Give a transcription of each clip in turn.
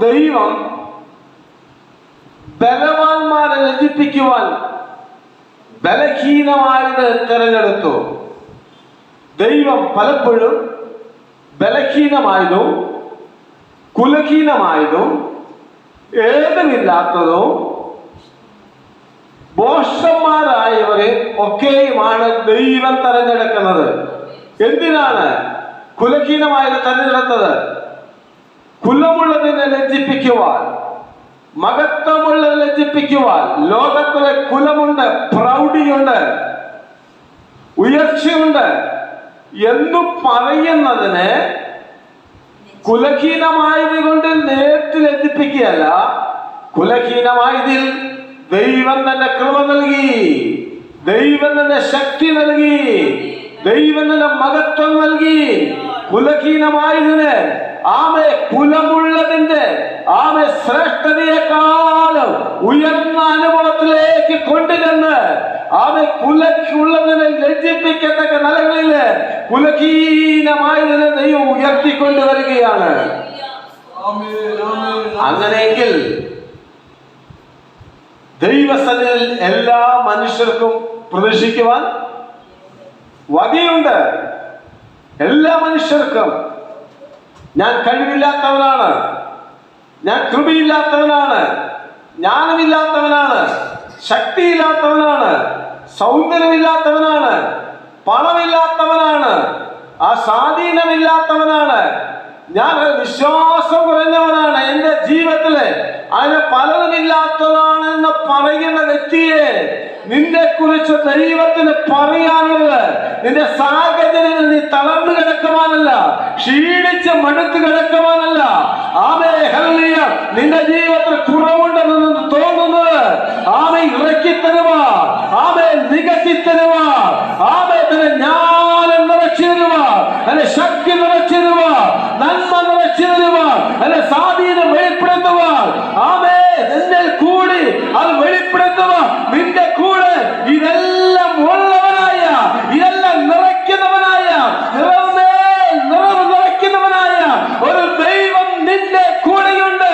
ദൈവം ബലവാന്മാരെ ലജിപ്പിക്കുവാൻ ബലഹീനമായത് തിരഞ്ഞെടുത്തു. ദൈവം പലപ്പോഴും ബലഹീനമായതും കുലഹീനമായതും ഏതുമില്ലാത്തതും ബോഷന്മാരായവരെ ഒക്കെയുമാണ് ദൈവം തെരഞ്ഞെടുക്കുന്നത്. എന്തിനാണ് കുലഹീനമായത് തെരഞ്ഞെടുത്തത്? കുലമുള്ളതിനെ ലജ്ജിപ്പിക്കുവാൻ മഹത്വമുള്ള ലജ്ജിപ്പിക്കുവാൻ ലോകത്തിലെ കുലമുണ്ട് പ്രൗഢിയുണ്ട് ഉയർച്ചയുണ്ട് എന്നു പറയുന്നതിന് കുലഹീനമായത് കൊണ്ട് നേരിട്ട് ലജ്ജിപ്പിക്കുകയല്ല. കുലഹീനമായതിൽ ദൈവം തന്നെ കൃപ നൽകി ദൈവം തന്നെ ശക്തി നൽകി ദൈവം തന്നെ മഹത്വം നൽകി. കുലഹീനമായതിന് ആമെ കുലമുള്ളതിന്റെ ആമെ ശ്രേഷ്ഠതയെക്കാളും ഉയർന്ന അനുഭവത്തിലേക്ക് കൊണ്ടുചെന്ന് ആമെ കുലക്കുള്ളതിനെ ലജ്ജിപ്പിക്കത്തക്ക നിലകളിൽ കുലഹീനമായതിനെ ദൈവം ഉയർത്തിക്കൊണ്ടുവരികയാണ്. അങ്ങനെയെങ്കിൽ ദൈവസന്നിധിയിൽ എല്ലാ മനുഷ്യർക്കും പ്രവേശിക്കുവാൻ വകയുണ്ട്. എല്ലാ മനുഷ്യർക്കും ഞാൻ കഴിവില്ലാത്തവനാണ്. ഞാൻ കൃപയില്ലാത്തവനാണ്. ജ്ഞാനമില്ലാത്തവനാണ്. ശക്തിയില്ലാത്തവനാണ്. സൗന്ദര്യമില്ലാത്തവനാണ്. പണമില്ലാത്തവനാണ്. ആ സ്വാധീനമില്ലാത്തവനാണ് ഞാൻ വിശ്വാസം കുറഞ്ഞവനാണ്. എന്റെ ജീവിതത്തിൽ അതിന് പലതുമില്ലാത്തതാണെന്ന് പറയുന്ന വ്യക്തിയെ നിന്നെ കുറിച്ച് ദൈവത്തിന് പറയാനുള്ളത് നിന്റെ സാഹചര്യങ്ങൾ നീ തളർന്നു കിടക്കുവാനല്ല ക്ഷീണിച്ച് മടുത്ത് കിടക്കുവാനല്ല. ആമേ ഹല്ലേലൂയ നിന്റെ ജീവിതത്തിൽ കുറവുണ്ടെന്ന് തോന്നുന്നത് ആമേ ഇറക്കി തരുവാ ആമേ നികത്തി തരുവാ ആമേ തന്നെ ഞാൻ നിറച്ചു തരുവാ എന്നെ ശക്തി നിറച്ചു തരുവാ നന്മ നിറച്ചു തരുവാ അല്ലെ സ്വാധീനം വെളിപ്പെടുത്തുക ആമേ നിന്നെ കൂടി അത് വെളിപ്പെടുത്തുക നിന്റെ കൂടെ ഇതെല്ലാം ഉള്ളവനായ ഇതെല്ലാം നിറയ്ക്കുന്നവനായ നിറമേൽ നിറവ് നിറയ്ക്കുന്നവനായ ഒരു ദൈവം നിന്റെ കൂടെയുണ്ട്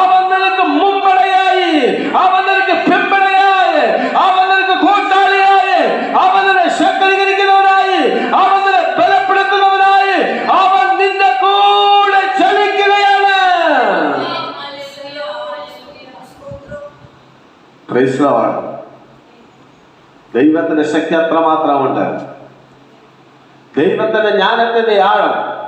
അവൻ നിനക്ക് മുമ്പടയായി അവൻ നിനക്ക് പിമ്പടയായി അവൻ നിനക്ക് കൂട്ടാളിയായി അവൻ നിന്നെ ശക്തീകരിക്കുന്നവനായി അവൻ നിന്നെ ബലപ്പെടുത്തുന്നവനായി അവൻ നിന്റെ കൂടെ ചലിക്കുകയാണ് Lord. ദൈവത്തിന്റെ ശക്തി അത്രമാത്രമുണ്ട്. ദൈവത്തിന്റെ ജ്ഞാനത്തിന്റെ ആഴം.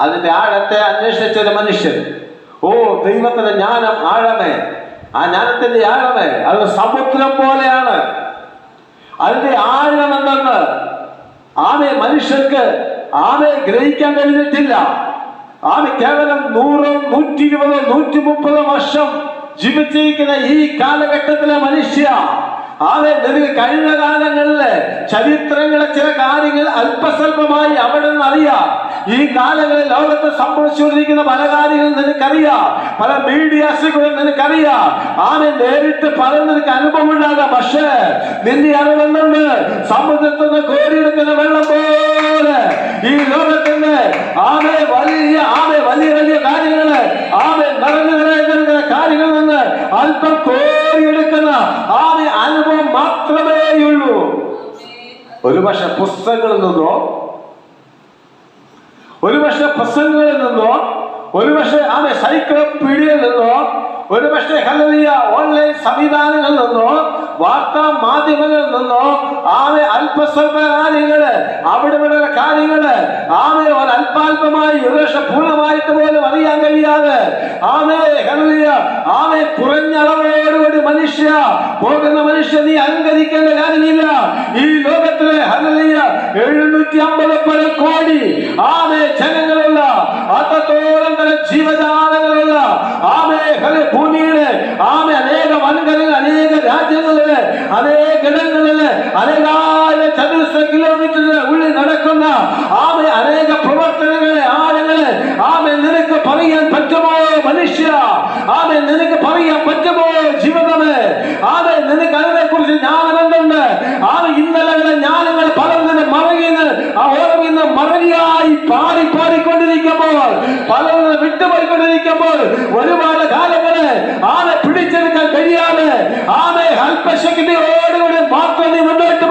അതിന്റെ ആഴത്തെ അന്വേഷിച്ചൊരു മനുഷ്യൻ. ഓ ദൈവത്തിന്റെ ജ്ഞാനം ആഴമേ. ആ ജ്ഞാനത്തിന്റെ ആഴമേ. അത് സമുദ്രം പോലെയാണ്. അതിന്റെ ആഴം എന്തെന്ന്? ആമെ മനുഷ്യർക്ക് ആമെ ഗ്രഹിക്കാൻ കഴിഞ്ഞിട്ടില്ല. ആമെ കേവലം നൂറോ നൂറ്റി ഇരുപതോ നൂറ്റി മുപ്പതോ വർഷം ജീവിച്ചിരിക്കുന്ന ഈ കാലഘട്ടത്തിലെ മനുഷ്യ നിനക്ക് കഴിഞ്ഞ കാലങ്ങളിലെ ചരിത്രങ്ങളെ ചില കാര്യങ്ങൾ അല്പസ്വല്പമായി അവിടെ നിന്ന് അറിയാം. ഈ കാലങ്ങളിൽ ലോകത്ത് സംഭവിച്ചുകൊണ്ടിരിക്കുന്ന പല കാര്യങ്ങളും നിനക്കറിയാം. പല മീഡിയാസുകളും നിനക്കറിയാം. ആനെ നേരിട്ട് പല നിനക്ക് അനുഭവം ഉണ്ടാകാം പക്ഷേ നിന്റെ അറിവെന്നുണ്ട് സമുദ്രത്തിൽ നിന്ന് കോരിയെടുക്കുന്ന വെള്ളം പോലെ. ഈ ലോകത്തിന്റെ ആമെ വലിയ ആമെ വലിയ വലിയ കാര്യങ്ങൾ ആമെ നിറഞ്ഞു നിറയുന്ന കാര്യങ്ങളിൽ നിന്ന് അല്പം കോരിയെടുക്കുന്ന ആമെ അനുഭവം മാത്രമേയുള്ളൂ. ഒരു പക്ഷെ പുസ്തകങ്ങളിൽ നിന്നോ ഒരു പക്ഷെ പ്രസംഗങ്ങളിൽ നിന്നോ ഒരു അതെ സൈക്ലോപീഡിയയിൽ നിന്നോ ഒരു പക്ഷേ ഹലറിയ ഓൺലൈൻ സംവിധാനങ്ങളിൽ നിന്നോ വാർത്താ മാധ്യമങ്ങളിൽ നിന്നോ ആമെ അല്പസ്വല്പ കാര്യങ്ങൾ അവിടെ ഇവിടെ കാര്യങ്ങൾ ആമെ അല്പാൽപമായി ഒരു പോലും അറിയാൻ കഴിയാതെ ആമേ ഹലറിയ ആമേ കുറഞ്ഞ അളവോടുകൂടി മനുഷ്യ പോകുന്ന മനുഷ്യ നീ അഹങ്കരിക്കേണ്ട കാര്യമില്ല. ഈ ലോകത്തിലെ ഹലറിയ എഴുന്നൂറ്റി അമ്പത് പല കോടി ആമേ ജനങ്ങളുള്ള അത്രത്തോളം തന്നെ ജീവജാലങ്ങളുള്ള ആമേ ഹല ഭൂമിയിലെ ആമേ അനേക വൻകരകൾ അനേക രാജ്യങ്ങളിലെ അനേക ഇടങ്ങളിലെ അനേകായിരം ചതുരശ്ര കിലോമീറ്ററിന് ഉള്ളിൽ നടക്കുന്ന ആമേ അനേക നിനക്ക് പറയാൻ പറ്റുമോ മനുഷ്യ? ആമേ നിനക്ക് പറയാൻ പറ്റുമോ ജീവിതമേ? ആമേ നിനക്ക് അതിനെ കുറിച്ച് ജ്ഞാനമെന്തുണ്ട് അത് ഇന്നലെ ജ്ഞാനങ്ങൾ പലതിനെ മറയുന്നത് ആ ഓർമ്മ ഇന്ന് മറവിയായി പാടി പാടിക്കൊണ്ടിരിക്കുമ്പോൾ പലതിനെ വിട്ടുപോയിക്കൊണ്ടിരിക്കുമ്പോൾ ഒരുപാട് കാലങ്ങൾ ആനെ പിടിച്ചെടുക്കാൻ കഴിയാതെ ആനെ അല്പശക്തിയോടുകൂടി മാത്രം നീ മുന്നോട്ട്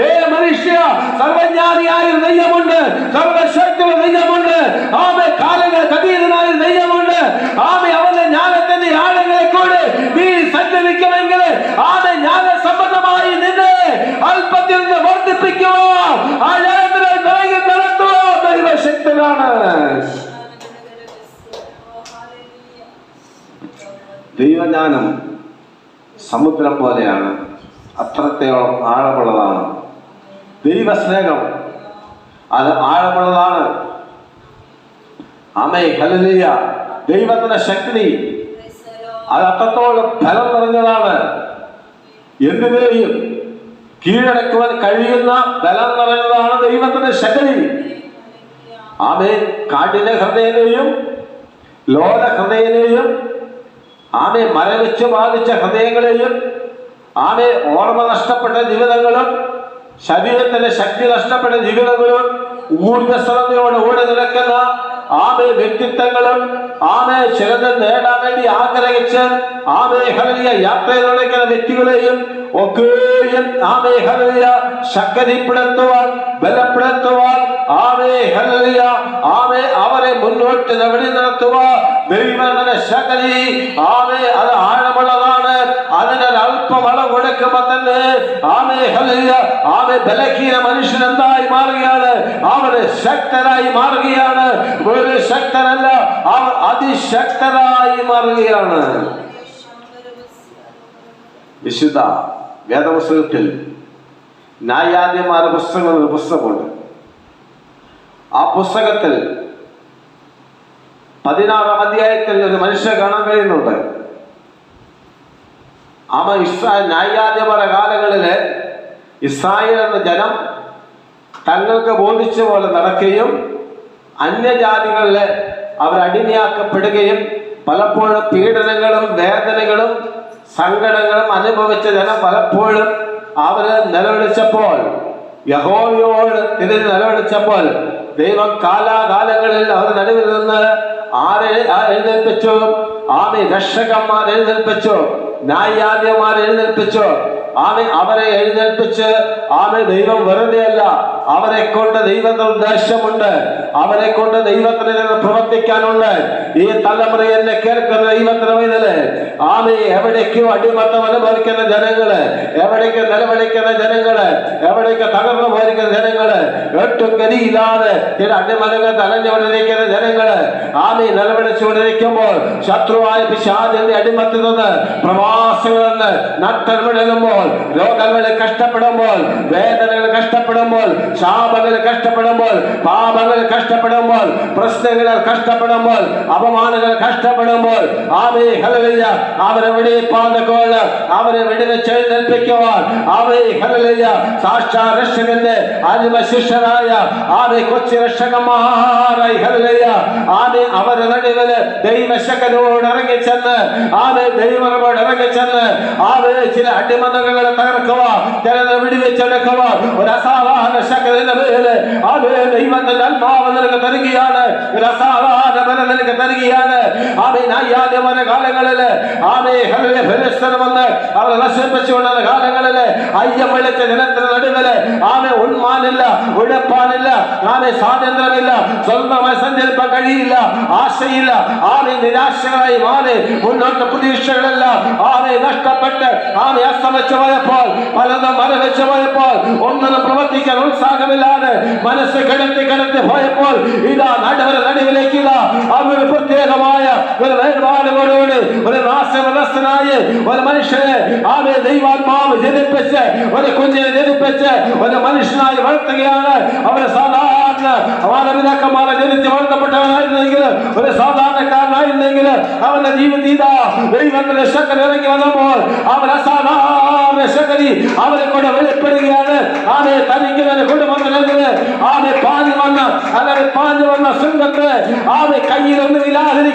ഏ മനുഷ്യ സർവജ്ഞാനിയായ ദൈവമുണ്ട് സർവശക്തിയുള്ള ദൈവമുണ്ട് ആമെ കാലങ്ങൾ കതീതനായ ഒരു ദൈവമുണ്ട് ആമെ അവന്റെ ജ്ഞാനത്തിന്റെ ആളുകളെ കൂടെ നീ സഞ്ചരിക്കുമെങ്കിൽ ആമെ ജ്ഞാന സംബന്ധമായി നിന്നെ അല്പത്തിൽ നിന്ന് വർദ്ധിപ്പിക്കുമോ ആ ജ്ഞാനത്തിലെ നിറകി നടത്തുമോ ദൈവശക്തനാണ്. ദൈവജ്ഞാനം സമുദ്രം പോലെയാണ് അത്രത്തോളം ആഴമുള്ളതാണ്. ദൈവസ്നേഹം അത് ആഴമുള്ളതാണ്. അമേ ഹലലിയ ദൈവത്തിന്റെ ശക്തി. അത് അത്രത്തോളം ഫലം നിറഞ്ഞതാണ്. എന്തിനേയും കീഴടക്കുവാൻ കഴിയുന്ന ബലം നിറഞ്ഞതാണ് ദൈവത്തിന്റെ ശക്തി. ആമേ കാട്ടിന ഹൃദയനെയും ലോല ഹൃദയനെയും ആമേ മരവിച്ച് ബാധിച്ച ഹൃദയങ്ങളെയും ആമേ ഓർമ്മ നഷ്ടപ്പെട്ട ജീവിതങ്ങളും ശരീരത്തിന്റെ ശക്തി നഷ്ടപ്പെട്ട ജീവിതങ്ങളും ഊർജസ്വലതയോടെ ഓടി നിൽക്കുന്ന ആമേ വ്യക്തിത്വങ്ങളും ആമേ ചിലത് നേടാൻ വേണ്ടി ആഗ്രഹിച്ച് ആമെ ഹലിയ യാത്രയിൽ നടക്കുന്ന വ്യക്തികളെയും ഒക്കെയും ആമേ ഹലിയ ശക്തിപ്പെടുത്തുവാൻ ബലപ്പെടുത്തുവാൻ ആമേ ഹലിയ ആമേ അവരെ മുന്നോട്ട് നടത്തുവാൻ ദൈവത്തിന്റെ ശക്തി ആമേ അത് ഒരു അളവ് തന്നെ ഹലിയ ആമേ ബലഹീന മനുഷ്യൻ എന്തായി മാറുകയാണ്? അവർ ശക്തരായി മാറുകയാണ്. ഒരു ശക്തരല്ല അവർ അതിശക്തരായി മാറുകയാണ്. വിശുദ്ധ വേദപുസ്തകത്തിൽ ന്യായാദ്യന്മാരുടെ പുസ്തകം എന്നൊരു പുസ്തകമുണ്ട്. ആ പുസ്തകത്തിൽ പതിനാറാം അധ്യായത്തിൽ ഒരു മനുഷ്യനെ കാണാൻ കഴിയുന്നുണ്ട്. അവ ഇസ്രായേൽ ന്യായാധിപര കാലങ്ങളിൽ ഇസ്രായേൽ എന്ന ജനം തങ്ങൾക്ക് ബോധിച്ച പോലെ നടക്കുകയും അന്യജാതികളിൽ അവരടിമയാക്കപ്പെടുകയും പലപ്പോഴും പീഡനങ്ങളും വേദനകളും സങ്കടങ്ങളും അനുഭവിച്ച ജനം പലപ്പോഴും അവർ നിലവിളിച്ചപ്പോൾ യഹോയോട് ഇതിന് നിലവിളിച്ചപ്പോൾ ദൈവം കാലാകാലങ്ങളിൽ അവർ നടുവിൽ നിന്ന് ആരെ എഴുന്നേൽപ്പിച്ചു? ആമി രക്ഷകന്മാർ എഴുന്നേൽപ്പിച്ചു. ന്യായാധിപന്മാർ എഴുന്നേൽപ്പിച്ചു ആമെ അവരെ എഴുന്നേൽപ്പിച്ച് ആമെ ദൈവം വെറുതെ അല്ല അവരെ കൊണ്ട് ദൈവത്തിന് ഉദ്ദേശമുണ്ട് അവരെ കൊണ്ട് ദൈവത്തിന് പ്രവർത്തിക്കാനുണ്ട്. ഈ തലമുറ എന്നെ കേൾക്കുന്ന ദൈവത്തിന് വൈതൽ ആമെ എവിടേക്കോ അടിമത്തം അനുഭവിക്കുന്ന ജനങ്ങൾ എവിടേക്ക് നിലവിളിക്കുന്ന ജനങ്ങൾ എവിടേക്ക് തകർന്നു പോയിരിക്കുന്ന ജനങ്ങൾ ഒട്ടും ഗതിയില്ലാതെ ചില അടിമതങ്ങൾ തലഞ്ഞുകൊണ്ടിരിക്കുന്ന ജനങ്ങൾ ആമെ നിലവിളിച്ചുകൊണ്ടിരിക്കുമ്പോൾ ശത്രുവായ പിശാചിന്റെ അടിമത്തിൽ നിന്ന് പ്രവാസികളിൽ നിന്ന് രോഗങ്ങൾ കഷ്ടപ്പെടുമ്പോൾ വേദനകൾ കഷ്ടപ്പെടുമ്പോൾ ശാപങ്ങൾ കഷ്ടപ്പെടുമ്പോൾ പാപങ്ങൾ കഷ്ടപ്പെടുമ്പോൾ പ്രശ്നങ്ങൾ കഷ്ടപ്പെടുമ്പോൾ അപമാനങ്ങൾ കഷ്ടപ്പെടുമ്പോൾ ആമേ ഹലലിയ അവരെ വെടിപ്പാന്തക്കോൾ അവരെ വെടിവെച്ച് എഴുന്നേൽപ്പിക്കുവാൻ ആമേ ഹലലിയ സാക്ഷാ രക്ഷകന്റെ അന്മ ശിഷ്യനായ ആമേ കൊച്ചു രക്ഷകന്മാരായി ഹലലിയ അവരെ നടുവിൽ ദൈവശകനോട് ഇറങ്ങിച്ചെന്ന് ആമേ ദൈവനോട് ഇറങ്ങിച്ചെന്ന് ದಾರಿಗಳನ್ನು ಆವೆ ಚಿಲ ಅಡ್ಡಿ ಮಂದಗಳ ತಗರಕವ ತೆರೆದ ಬಿಡಿದೆ ಚಡಕವ ರಸಾವಾಹನ ಶಕಲಿನ ಮೇಲೆ ಆವೆ ದೈವದ ನಲ್ಮಾವದಲಕ ತರಗಿಯಾನ ರಸಾವಾಹನ ಕಾಲಗಳಲ್ಲಿ ತರಗಿಯಾದ ಆಮೆ ನಾಯಿಯ ದೇವರ ಕಾಲಗಳಲ್ಲಿ ஆமே ஹல்லே பெருஸ்தர் வந்த. அவரை லட்சம் பெற்று கொண்ட காலங்களில். ஐயம் இழைத்த நிலத்தில் நடுவில். ஆமே உண்மான் இல்ல உழைப்பான் இல்ல. ஆமே சாதந்திரம் இல்ல. சொந்த வசந்திருப்ப கழி இல்ல. ஆசை இல்ல. ஆமே நிராசராய் மாறு முன்னோட்ட புதிய விஷயங்கள் இல்ல ஆமே நஷ்டப்பட்ட ஆமே அஸ்தமிச்சவரை போல் பலந்த மர போல் ஒன்னும் பிரவர்த்திக்க உற்சாகமில்லாத மனசு கிடத்து கிடத்து போய் போல் இதா நடுவர் நடுவிலேக்கிலா അവർ പ്രത്യേകമായ ഒരു വേർപാടുകളോട് ഒരു നാശവ്യവസ്ഥനായി ഒരു മനുഷ്യനെ ആമേ ദൈവാത്മാവ് ജനിപ്പിച്ച് ഒരു കുഞ്ഞിനെ ജനിപ്പിച്ച് ഒരു മനുഷ്യനായി വളർത്തുകയാണ്. അവർ സാധാരണ മാതാപിതാക്കന്മാരെ ജനിച്ച് വളർത്തപ്പെട്ടവനായിരുന്നെങ്കിൽ ഒരു സാധാരണക്കാരനായിരുന്നെങ്കിൽ ജീവിതത്തിൽ അവന്റെ ജീവിത ദൈവത്തിന്റെ ശക്തി ഇറങ്ങി വന്നപ്പോൾ അവൻ അസാധാരണ ശക്തി അവനെ കൊണ്ട് വെളിപ്പെടുകയാണ്. ആമെ തനിക്ക് തന്നെ കുടുംബത്തിനെതിരെ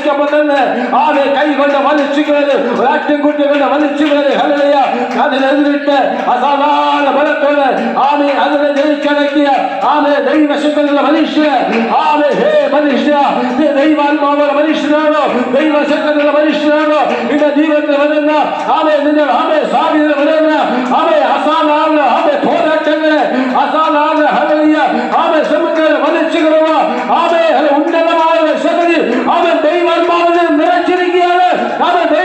ഇല്ലാതിരിക്കുമ്പോൾ തന്നെ ആമെ കൈ കൊണ്ട് വലിച്ചു കയറി ഒരാട്ടിൻകുട്ടി കൊണ്ട് വലിച്ചു കയറി ഹലയ അതിനെതിരിട്ട് അസാധാരണ ബലത്തോടെ ആമെ അതിനെ ജയിച്ചടക്കിയ ആമെ ദൈവശക്തിയുള്ള മനുഷ്യ ആമെ ഹേ മനുഷ്യ നീ ദൈവാത്മാവുള്ള മനുഷ്യനാണോ ദൈവശക്തിയുള്ള മനുഷ്യനാണോ നിന്റെ ജീവിതത്തിൽ വരുന്ന ആമെ നിന്റെ ആമെ സാധ്യത വരുന്ന ആമെ അസാധാരണ ആമെ പോരാട്ടങ്ങളെ അസാധാരണ